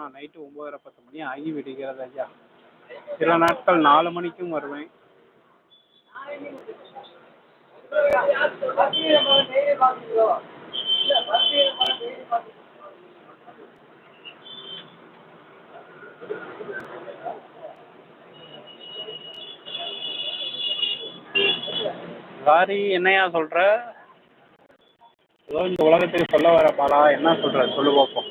ஆனால் நைட்டு ஒம்போதரை பத்து மணி ஆகி விடுகிறது ஐயா. சில நாட்கள் நாலு மணிக்கும் வருவேன். சாரி என்னையா சொல்ற? ஏதோ இந்த உலகத்துக்கு சொல்ல வர பாலா என்ன சொல்ற? சொல்லு பார்ப்போம்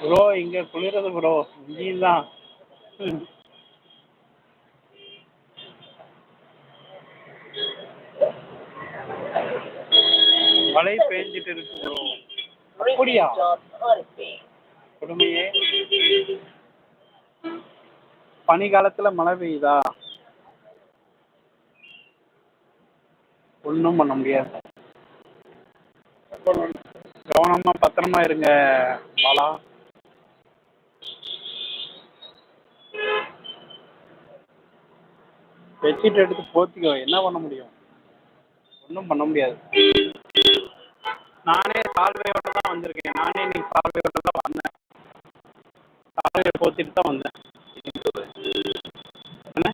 ப்ரோ இங்க குளிரது ப்ரோ இங்கேயும் தான். மழை பெஞ்சிட்டு இருக்கு ப்ரோ அப்படியா? கொடுமையே. பனி காலத்துல மழை பெய்யுதா? ஒன்றும் பண்ண முடியாது. கவனமா பத்திரமா இருங்க பாலா. பெட்ஷீட் எடுத்து போத்திக்கோ. என்ன பண்ண முடியும்? ஒன்றும் பண்ண முடியாது. நானே சால்வையோட தான் வந்திருக்கேன். நானே இன்னைக்கு சால்வையோட தான் வந்தேன். சால்வையை போத்திட்டு தான் வந்தேன். என்ன?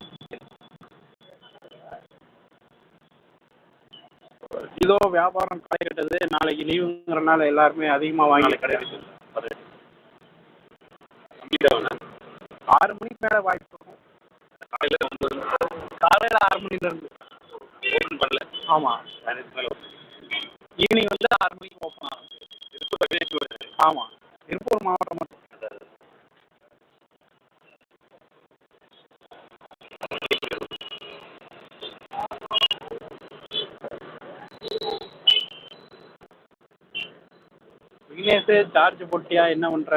இதோ வியாபாரம் கடையிட்டது நாளைக்கு லீவுங்கிறனால எல்லாருமே அதிகமாக வாங்கி கிடையாது ஆறு மணிக்கு மேலே வாய்ப்பு இருக்கும். காலையில் காலையில் ஆறு மணிலேருந்து ஓப்பன் பண்ணல. ஆமாம் மேலே ஈவினிங் வந்து ஆறு மணிக்கு ஓப்பன் ஆகும் திருப்பூர் பதினஞ்சு வருது ஆமாம் திருப்பூர் மாவட்டம் மட்டும் விக்னேஷ் சார்ஜ் போட்டியா? என்ன பண்ணுற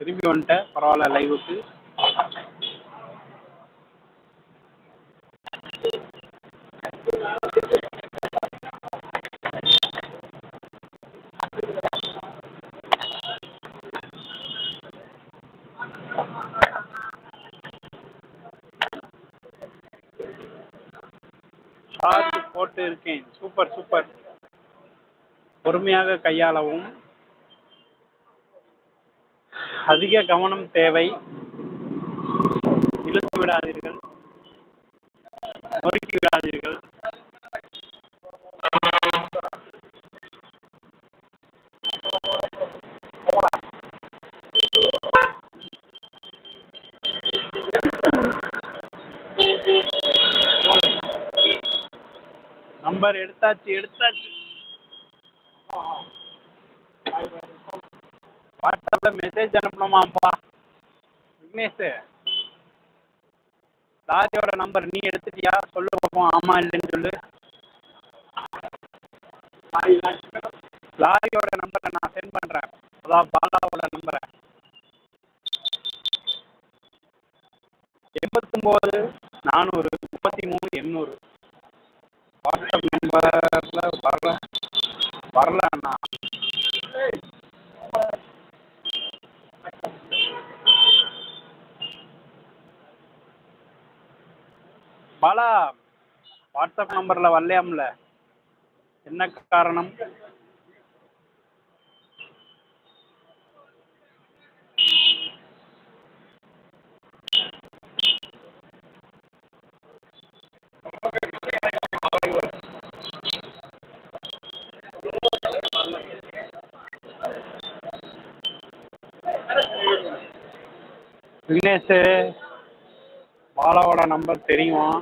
திரும்பி வந்துட்டேன் பரவாயில்ல லைவுக்கு சார்ஜ் போட்டு இருக்கேன். Super super. பொறுமையாக கையாளவும். அதிக கவனம் தேவை. இழுத்து விடாதீர்கள். நொறுக்கி விடாதீர்கள். நம்பர் எடுத்தாச்சு எடுத்தாச்சு. வாட்ஸ்அப்ல மெசேஜ் அனுப்பணுமாப்பா. விக்னேஷ் லாரியோட நம்பர் நீ எடுத்துட்டியா? சொல்லு பார்ப்போம் ஆமா இல்லைன்னு சொல்லு. லாரியோட நம்பரை நான் சென்ட் பண்றேன். அதான் பாலாவோட நம்பரை. எண்பத்தொம்போது நானூறு வாட்ஸ்அப் வரல வரல அண்ணா பாலா வாட்ஸ்அப் நம்பரில் வரலையாம்ல? என்ன காரணம்? விக்னேஷ் பாலாவோட நம்பர் தெரியும்.